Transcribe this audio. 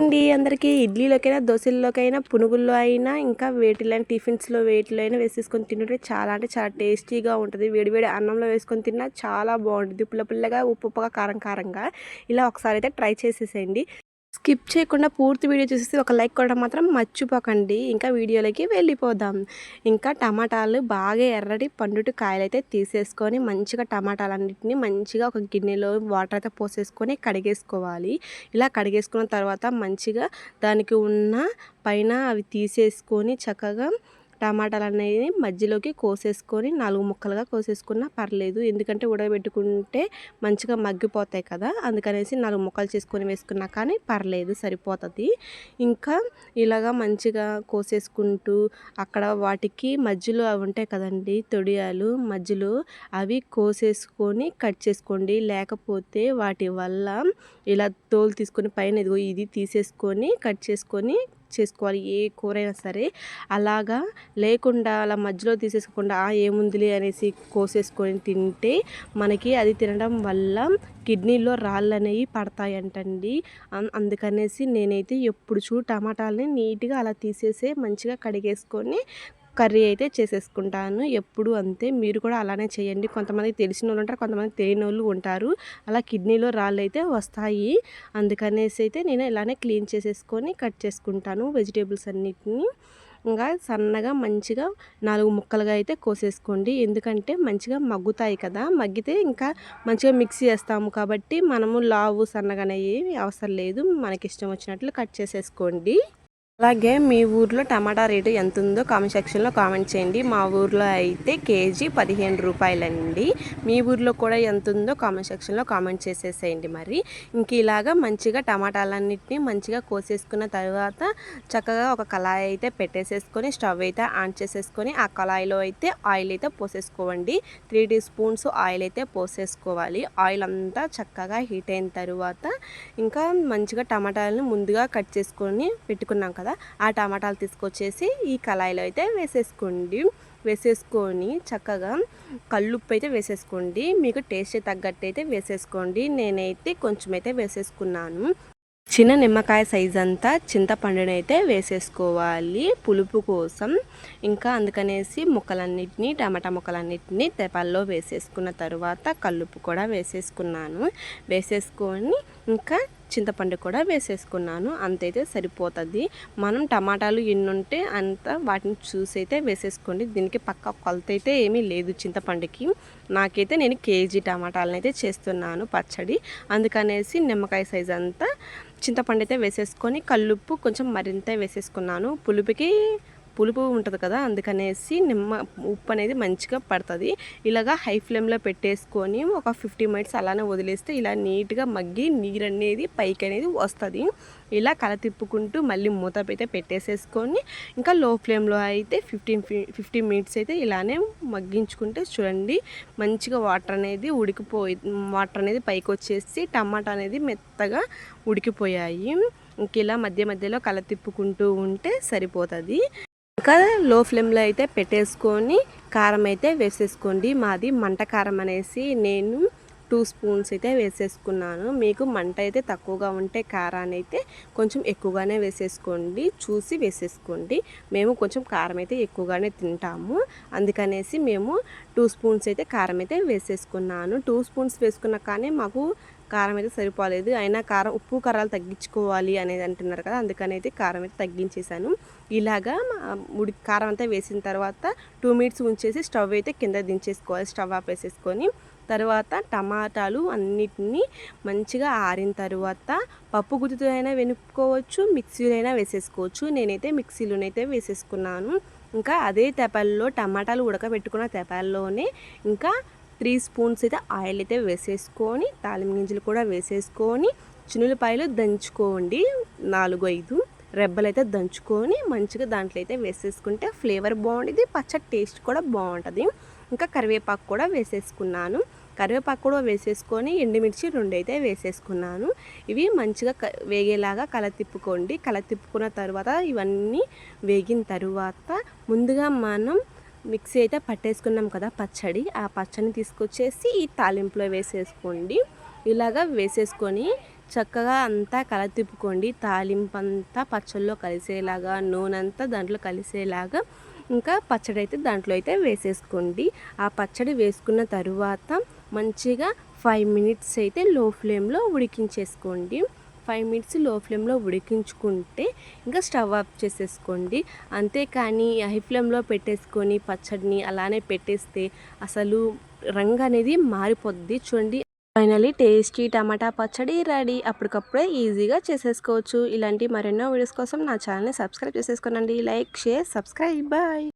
అండి అందరికీ ఇడ్లీలోకైనా దోశల్లోకైనా పునుగుల్లో అయినా ఇంకా వేటిలో టిఫిన్స్లో వేటిలో అయినా వేసేసుకొని తింటుంటే చాలా అంటే చాలా టేస్టీగా ఉంటుంది. వేడివేడి అన్నంలో వేసుకొని తిన్నా చాలా బాగుంటుంది. పుల్ల పుల్లగా ఉప్పు ఉప్పుగా కారం కారంగా ఇలా ఒకసారి అయితే ట్రై చేసేసేయండి. స్కిప్ చేయకుండా పూర్తి వీడియో చూసేసి ఒక లైక్ కొట్టడం మాత్రం మర్చిపోకండి. ఇంకా వీడియోలోకి వెళ్ళిపోదాం. ఇంకా టమాటాలు బాగా ఎర్రటి పండుటి కాయలు అయితే తీసేసుకొని మంచిగా టమాటాలన్నింటినీ మంచిగా ఒక గిన్నెలో వాటర్ అయితే పోసేసుకొని కడిగేసుకోవాలి. ఇలా కడిగేసుకున్న తర్వాత మంచిగా దానికి ఉన్న పైన అవి తీసేసుకొని చక్కగా టమాటాలు అనేవి మధ్యలోకి కోసేసుకొని నాలుగు ముక్కలుగా కోసేసుకున్నా పర్లేదు. ఎందుకంటే ఉడకబెట్టుకుంటే మంచిగా మగ్గిపోతాయి కదా. అందుకనేసి నాలుగు ముక్కలు చేసుకొని వేసుకున్నా కానీ పర్లేదు సరిపోతుంది. ఇంకా ఇలాగా మంచిగా కోసేసుకుంటూ అక్కడ వాటికి మధ్యలో అవి ఉంటాయి కదండి తొడియాలు. మధ్యలో అవి కోసేసుకొని కట్ చేసుకోండి. లేకపోతే వాటి వల్ల ఇలా తోలు తీసుకొని పైన ఇదిగో ఇది తీసేసుకొని కట్ చేసుకొని చేసుకోవాలి ఏ కూర అయినా సరే. అలాగా లేకుండా అలా మధ్యలో తీసేసుకోకుండా ఏముందిలే అనేసి కోసేసుకొని తింటే మనకి అది తినడం వల్ల కిడ్నీలో రాళ్ళు అనేవి పడతాయంటండి అందుకనేసి నేనైతే ఎప్పుడు చూ టమాటాలని నీట్గా అలా తీసేసే మంచిగా కడిగేసుకొని కర్రీ అయితే చేసేసుకుంటాను. ఎప్పుడు అంతే. మీరు కూడా అలానే చేయండి. కొంతమంది తెలిసిన వాళ్ళు ఉంటారు కొంతమంది తెలియని వాళ్ళు ఉంటారు. అలా కిడ్నీలో రాళ్ళు అయితే వస్తాయి. అందుకనేసి అయితే నేను ఇలానే క్లీన్ చేసేసుకొని కట్ చేసుకుంటాను వెజిటేబుల్స్ అన్నిటిని. ఇంకా సన్నగా మంచిగా నాలుగు ముక్కలుగా అయితే కోసేసుకోండి. ఎందుకంటే మంచిగా మగ్గుతాయి కదా. మగ్గితే ఇంకా మంచిగా మిక్సీ చేస్తాము కాబట్టి మనము లావు సన్నగా అవసరం లేదు. మనకి ఇష్టం వచ్చినట్లు కట్ చేసేసుకోండి. అలాగే మీ ఊర్లో టమాటా రేటు ఎంత ఉందో కామెంట్ సెక్షన్లో కామెంట్ చేయండి. మా ఊర్లో అయితే కేజీ పదిహేను రూపాయలండి. మీ ఊర్లో కూడా ఎంత ఉందో కామెంట్ సెక్షన్లో కామెంట్ చేసేసేయండి మరి. ఇంక ఇలాగా మంచిగా టమాటాలన్నింటినీ మంచిగా కోసేసుకున్న తర్వాత చక్కగా ఒక కళాయి అయితే పెట్టేసేసుకొని స్టవ్ అయితే ఆన్ చేసేసుకొని ఆ కళాయిలో అయితే ఆయిల్ అయితే పోసేసుకోవండి. త్రీ టీ స్పూన్స్ ఆయిల్ అయితే పోసేసుకోవాలి. ఆయిల్ అంతా చక్కగా హీట్ అయిన తర్వాత ఇంకా మంచిగా టమాటాలను ముందుగా కట్ చేసుకొని పెట్టుకున్నాం కదా కదా ఆ టమాటాలు తీసుకొచ్చేసి ఈ కళాయిలో అయితే వేసేసుకోండి. వేసేసుకొని చక్కగా కల్లుప్పు అయితే వేసేసుకోండి. మీకు టేస్ట్ తగ్గట్టు అయితే వేసేసుకోండి. నేనైతే కొంచెం అయితే వేసేసుకున్నాను. చిన్న నిమ్మకాయ సైజ్ అంతా చింతపండుని అయితే వేసేసుకోవాలి. పులుపు కోసం ఇంకా అందుకనేసి ముక్కలన్నిటినీ టమాటా ముక్కలన్నిటినీ తెపాల్లో వేసేసుకున్న తర్వాత కల్లుపు కూడా వేసేసుకున్నాను. వేసేసుకొని ఇంకా చింతపండు కూడా వేసేసుకున్నాను. అంతైతే సరిపోతుంది. మనం టమాటాలు ఎన్నుంటే అంత వాటిని చూసి అయితే వేసేసుకోండి. దీనికి పక్క కొలత అయితే ఏమీ లేదు చింతపండుకి. నాకైతే నేను కేజీ టమాటాలను అయితే చేస్తున్నాను పచ్చడి. అందుకనేసి నిమ్మకాయ సైజ్ అంతా చింతపండు అయితే వేసేసుకొని కల్లుప్పు కొంచెం మరింత వేసేసుకున్నాను. పులుపుకి పులుపు ఉంటుంది కదా అందుకనేసి నిమ్మ ఉప్పు అనేది మంచిగా పడుతుంది. ఇలాగా హై ఫ్లేమ్లో పెట్టేసుకొని ఒక ఫిఫ్టీ మినిట్స్ అలానే వదిలేస్తే ఇలా నీట్గా మగ్గి నీరు అనేది పైకి అనేది వస్తుంది. ఇలా కల తిప్పుకుంటూ మళ్ళీ మూత అయితే పెట్టేసేసుకొని ఇంకా లో ఫ్లేమ్లో అయితే ఫిఫ్టీన్ ఫిఫ్టీ మినిట్స్ అయితే ఇలానే మగ్గించుకుంటే చూడండి మంచిగా వాటర్ అనేది ఉడికిపోయి వాటర్ అనేది పైకి వచ్చేసి టమాటా అనేది మెత్తగా ఉడికిపోయాయి. ఇంక ఇలా మధ్య మధ్యలో కల తిప్పుకుంటూ ఉంటే సరిపోతుంది. ఇంకా లో ఫ్లేమ్లో అయితే పెట్టేసుకొని కారం అయితే వేసేసుకోండి. మాది మంట కారం అనేసి నేను టూ స్పూన్స్ అయితే వేసేసుకున్నాను. మీకు మంట అయితే తక్కువగా ఉంటే కారాన్ని అయితే కొంచెం ఎక్కువగానే వేసేసుకోండి. చూసి వేసేసుకోండి. మేము కొంచెం కారం అయితే ఎక్కువగానే తింటాము. అందుకనేసి మేము టూ స్పూన్స్ అయితే కారం అయితే వేసేసుకున్నాను. టూ స్పూన్స్ వేసుకున్నా కానీ మాకు కారం అయితే సరిపోలేదు. అయినా కారం ఉప్పు కారాలు తగ్గించుకోవాలి అనేది అంటున్నారు కదా అందుకని అయితే కారం అయితే తగ్గించేశాను. ఇలాగా ఉడి కారం అంతా వేసిన తర్వాత టూ మినిట్స్ ఉంచేసి స్టవ్ అయితే కింద దించేసుకోవాలి స్టవ్ ఆపేసేసుకొని. తర్వాత టమాటాలు అన్నిటినీ మంచిగా ఆరిన తర్వాత పప్పు గుత్తితో అయినా వెనుక్కోవచ్చు మిక్సీలైనా వేసేసుకోవచ్చు. నేనైతే మిక్సీలోనైతే వేసేసుకున్నాను. ఇంకా అదే తెపాల్లో టమాటాలు ఉడకబెట్టుకున్న తెపాల్లోనే ఇంకా త్రీ స్పూన్స్ అయితే ఆయిల్ అయితే వేసేసుకొని తాలిం గింజలు కూడా వేసేసుకొని చినులపాయలు దంచుకోండి. నాలుగు ఐదు రెబ్బలు అయితే దంచుకొని మంచిగా దాంట్లో అయితే వేసేసుకుంటే ఫ్లేవర్ బాగుంటుంది పచ్చడి టేస్ట్ కూడా బాగుంటుంది. ఇంకా కరివేపాకు కూడా వేసేసుకున్నాను. కరివేపాకు కూడా వేసేసుకొని ఎండుమిర్చి రెండు అయితే వేసేసుకున్నాను. ఇవి మంచిగా వేగేలాగా కల తిప్పుకోండి. కల తిప్పుకున్న తర్వాత ఇవన్నీ వేగిన తర్వాత ముందుగా మనం మిక్సీ అయితే పట్టేసుకున్నాం కదా పచ్చడి. ఆ పచ్చడిని తీసుకొచ్చేసి ఈ తాలింపులో వేసేసుకోండి. ఇలాగా వేసేసుకొని చక్కగా అంతా కలతిప్పుకోండి తాలింపు అంతా పచ్చళ్ళలో కలిసేలాగా నూనె అంతా దాంట్లో కలిసేలాగా ఇంకా పచ్చడి అయితే దాంట్లో అయితే వేసేసుకోండి. ఆ పచ్చడి వేసుకున్న తరువాత మంచిగా ఫైవ్ మినిట్స్ అయితే లో ఫ్లేమ్లో ఉడికించేసుకోండి. ఫైవ్ మినిట్స్లో ఫ్లేమ్లో ఉడికించుకుంటే ఇంకా స్టవ్ ఆఫ్ చేసేసుకోండి. అంతేకాని హై ఫ్లేమ్లో పెట్టేసుకొని పచ్చడిని అలానే పెట్టేస్తే అసలు రంగు అనేది మారిపోద్ది. చూడండి. ఫైనలీ టేస్టీ టమాటా పచ్చడి రెడీ. అప్పటికప్పుడే ఈజీగా చేసేసుకోవచ్చు. ఇలాంటి మరెన్నో వీడియోస్ కోసం నా ఛానల్ని subscribe చేసేసుకోనండి. Like share subscribe. Bye.